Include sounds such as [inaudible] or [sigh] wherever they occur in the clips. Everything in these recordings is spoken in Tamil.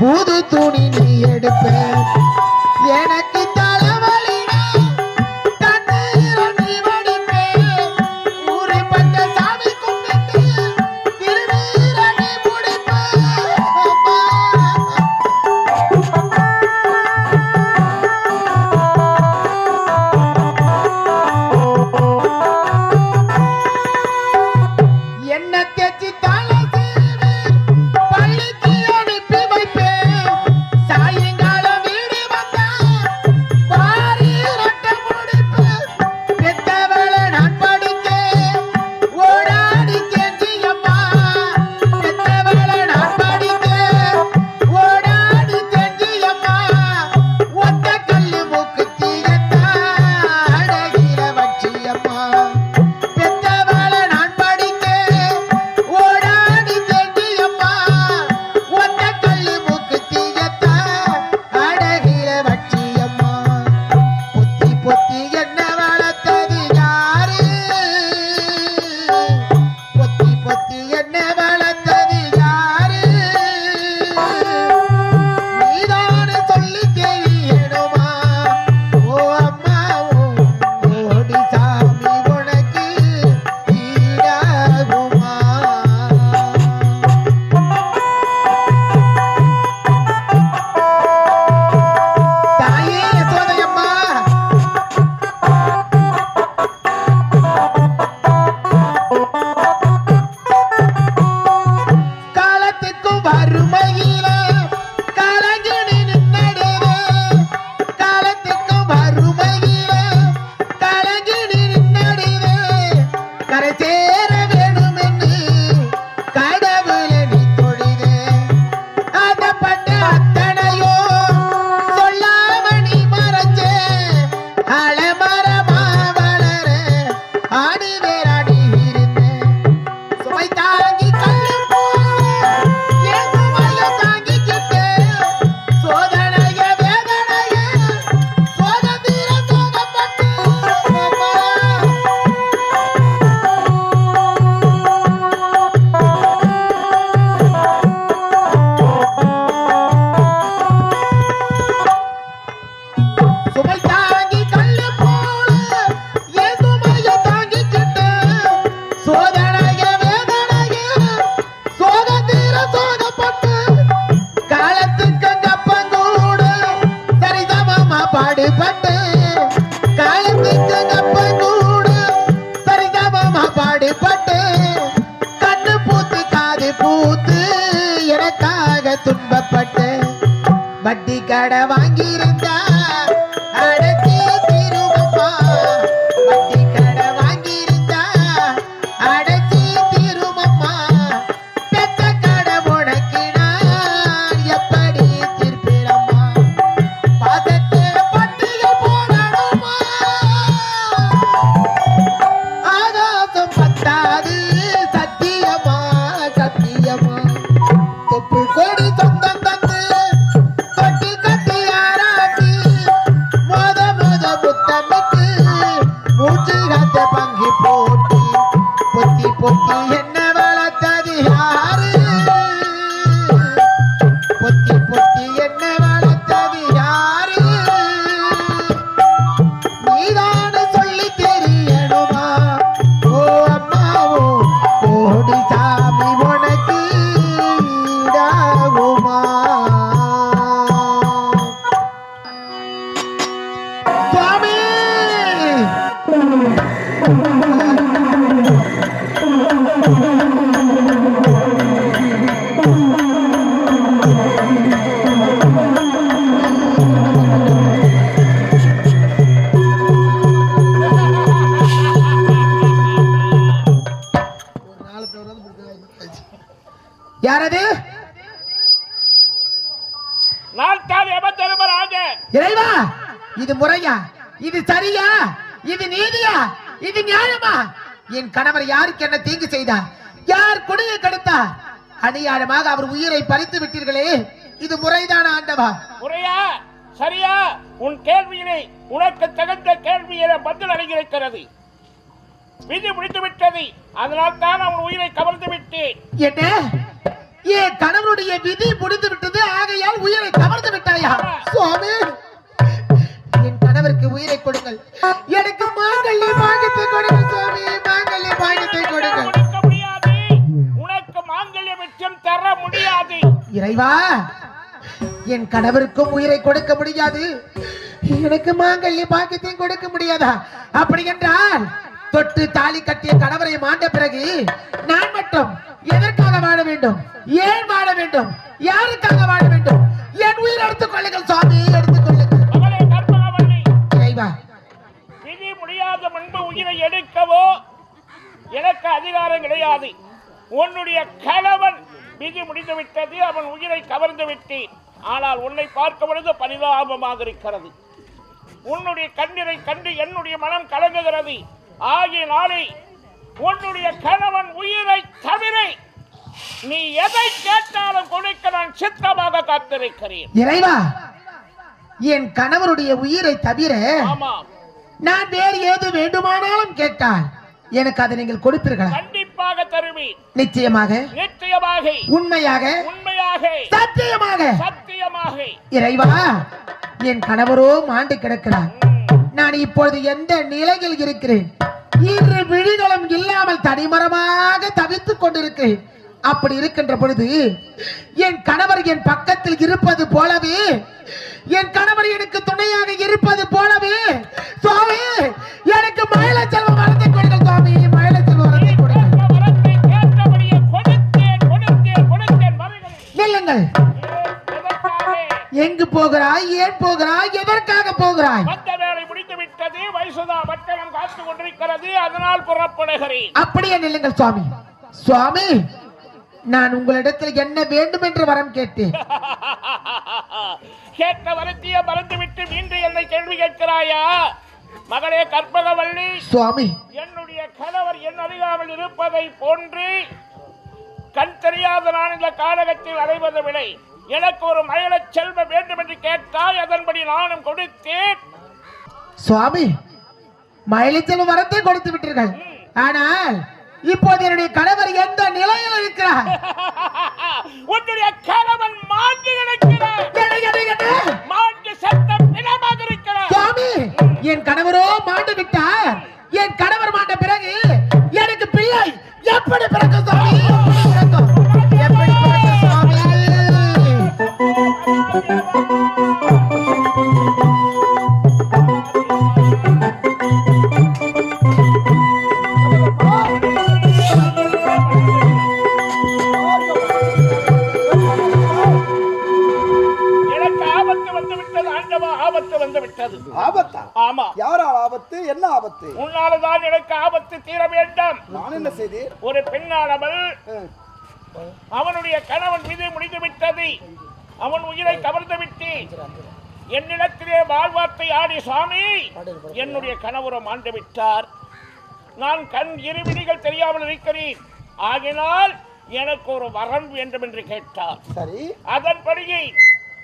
புது துணி நீ எடுப்ப. எனக்கு துன்பப்பட்டு வட்டி கடை வாங்கியிருந்தார். புத்தி என்ன வளர்த்ததியா யாரது? இறைவா இது முறையா? இது சரியா? இது நீதியா? இது நியாயமா? என் கணவர் யாருக்கு என்ன தீங்கு செய்தார் யார் கொடியை கெடுத்தார் அநியாயமாக அவர் உயிரை பறித்து விட்டீர்களே இது முறைதான ஆண்டவா? முறையா? சரியா? உன் கேள்வியிலே உனக்கு தகுந்த கேள்வியில பதில் அடங்கியிருக்கிறது விதி முடித்து விட்டது அதனால் தான் அவன் உயிரை கவர்ந்து விட்டேன். என்ன? என் கணவருடைய விதி முடிந்து விட்டது ஆகையால் உயிரை கவர்ந்து விட்டாயா? சுவாமி என் கணவருக்கு உயிரை கொடுங்கள். எனக்கு மாங்கல்ய பாகத்தை கொடுங்கள் சுவாமி மாங்கல்ய பாகத்தை கொடுங்கள். உனக்கு மாங்கல்ய மிச்சம் தர முடியாது. இறைவா என் கணவருக்கும் உயிரை கொடுக்க முடியாது. எனக்கு மாங்கல்ய பாக்கியத்தையும் கொடுக்க முடியாதா? அப்படி என்றால் தொட்டு தாலி கட்டிய கணவரை மாண்ட பிறகு நான் மட்டும் எதற்காக வாழ வேண்டும்? ஏன் வாழ வேண்டும்? யாருக்காக வாழ வேண்டும்? என் உயிர் எடுத்துக் கொள்ளுங்கள் சுவாமி எடுத்துக் கொள்ளுங்கள். விதி முடியாத முன்பு உயிரை எடுக்கவோ? எனக்கு அதிகாரம் கிடையாது. உன்னுடைய கணவன் விதி முடிந்து விட்டது அவன் உயிரை கவர்ந்து விட்டேன். ஆனால் உன்னை பார்க்க பொழுது பரிதாபமாக இருக்கிறது. உன்னுடைய கண்ணீரை கண்டு என்னுடைய மனம் கலங்குகிறது. ஆகிய நாளை உன்னுடைய கணவன் உயிரை தவிர நீ எதை கேட்டாலும் கொடுக்க நான் சித்தமாக காத்திருக்கிறேன். இறைவா என் கணவருடைய உயிரை தவிர நான் வேறு ஏது வேண்டுமானாலும் கேட்டால் எனக்கு அதை நீங்கள் கொடுப்பீர்களா? கண்டிப்பாக தருவேன். நிச்சயமாக. நிச்சயமாக. உண்மையாக. உண்மையாக. சத்தியமாக. சத்தியமாக. இறைவா என் கணவரோ மாண்டு கிடக்கிறார். நான் இப்பொழுது எந்த நிலையில் இருக்கிறேன் இரு விழிகளும் இல்லாமல் தனிமரமாக தவித்துக் கொண்டிருக்கிறேன் அப்படி இருக்கின்ற பொழுது என் கணவர் என் பக்கத்தில் இருப்பது போலவே என் கணவர் எனக்கு துணையாக இருப்பது போலவே சுவாமி எனக்கு மயில செல்வம் வளர்ந்து கொடுங்கள் சுவாமி மயில செல்வம் வளர்ந்து கொடுங்கள். நில்லுங்கள்? எங்கு போகிறாய் ஏன் போகிறாய் எதற்காக போகிறாய் வந்த வேலை முடித்து வயசுதா பட்டணம் காத்து கொண்டிருக்கிறது. அதனால் புறப்படுகிறேன். அப்படியே நில்லுங்கள் சுவாமி. சுவாமி நான் உங்களிடத்தில் என்ன வேண்டும் என்று வரம் கேட்டேன். [laughs] கேட்ட வரத்திய மறந்து விட்டு மீண்டும் என்னை கேள்வி கேட்கிறாயா? மகளே கற்பகவல்லி சுவாமி. என்னுடைய கணவர் என் அறியாமல் இருப்பதை போன்று கண் தெரியாத நான் இந்த காலகத்தில் அடைவது விலை எனக்கு ஒரு மயிலச் செல்வம் வேண்டும் என்று கேட்டால் அதன்படி நானும் கொடுத்தேன். சுவாமி மயிலிச்சலும் வரத்தை கொடுத்து விட்டீர்கள். ஆனால் இப்போது என்னுடைய கணவர் எந்த நிலையில் இருக்கிறார்? [laughs] உன்னுடைய கணவன் மாண்டு கிடக்கிறார். மாண்டு சத்தம் பிணமாக இருக்கிறார். சுவாமி என் கணவரோ மாண்டு விட்டார். என் கணவர் மாண்ட பிறகு எனக்கு பிள்ளை எப்படி பிறக்கும்? ஆமா. யாரால் ஆபத்து? என்ன ஆபத்து? உன்னால்தான் எனக்கு ஆபத்து தீர வேண்டாம். நான் என்ன செய்தேன்? ஒரு பெண்ணானவள் அவனுடைய கணவன் விதி முடிந்து விட்டது அவன் உயிரை கவர்ந்து விட்டு என்னிடத்திலே வாழ்வார்த்தை ஆடி சுவாமி. என்னுடைய கணவரம் ஆண்டு விட்டார். நான் கண் இருவிழிகள் தெரியாமல் இருக்கிறேன். ஆகினால் எனக்கு ஒரு வரம் வேண்டும் என்று கேட்டார். சரி. அதன்படியே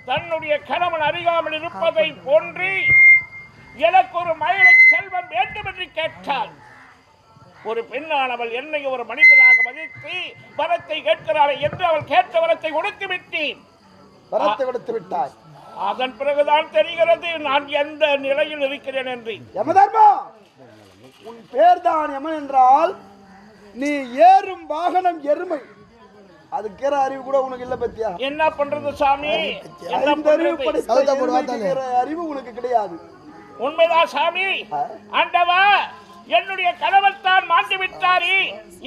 தன்னுடைய கணவன் அறியாமல் இருப்பதை போன்று எனக்கு ஒரு மயிலை செல்வம் வேண்டும் என்று கேட்டாள் ஒரு பெண்ணானவள் என்னை ஒரு மனிதனாக மதித்து வரத்தை கேட்கிறாளே என்று அவள் கேட்ட வரத்தை கொடுத்து விட்டேன். வரத்தை கொடுத்து விட்டாய். அதன் பிறகுதான் தெரிகிறது நான் எந்த நிலையில் இருக்கிறேன் என்று. யமதர்மா உன் பேர்தான் யமன் என்றால் நீ ஏறும் வாகனம் எருமை. அதுக்கிற அறிவு கூட உனக்கு இல்ல பத்தியா? என்ன பண்றது சாமி? அறிவு உனக்கு கிடையாது. உண்மைதான் சாமி? ஆண்டவா என்னுடைய கணவர் தான் மாண்டு விட்டாரே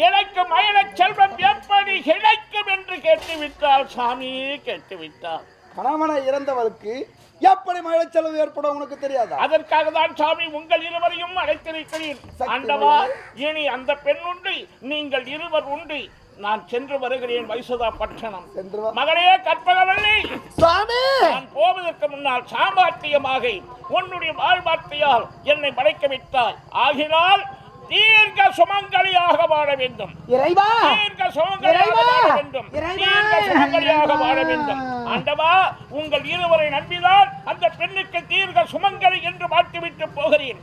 எனக்கு மயில செல்வம் எப்படி கிடைக்கும் என்று கேட்டு விட்டார் சாமி கேட்டு விட்டார் கணவனை இறந்தவருக்கு எப்படி மழை செலவு ஏற்படும் உனக்கு தெரியாதா? அதற்காக தான் சாமி உங்கள் இருவரையும் அழைத்திருக்கிறேன். ஆண்டவா இனி அந்த பெண் உண்டு நீங்கள் இருவர் உண்டு. நான் சென்று வருகிறேன் வைசுதா பட்டணம். மகளே கற்பகவல்லி. சுவாமி நான் போவதற்கு முன்னால் சாமர்த்தியமாக உன்னுடைய வாழ்வார்த்தையால் என்னை படைக்க விட்டாய் ஆகினால் தீர்க்க சுமங்கலியாக வாழ வேண்டும். இறைவா! தீர்க்க சுமங்கலியாக! வாழ வேண்டும்! தீர்க்க சுமங்கலியாக வாழ! வேண்டும். ஆண்டவா உங்கள் இருவரை நம்பினால் அந்த பெண்ணுக்கு தீர்க்க சுமங்கலி என்று மாற்றிவிட்டு போகிறேன்.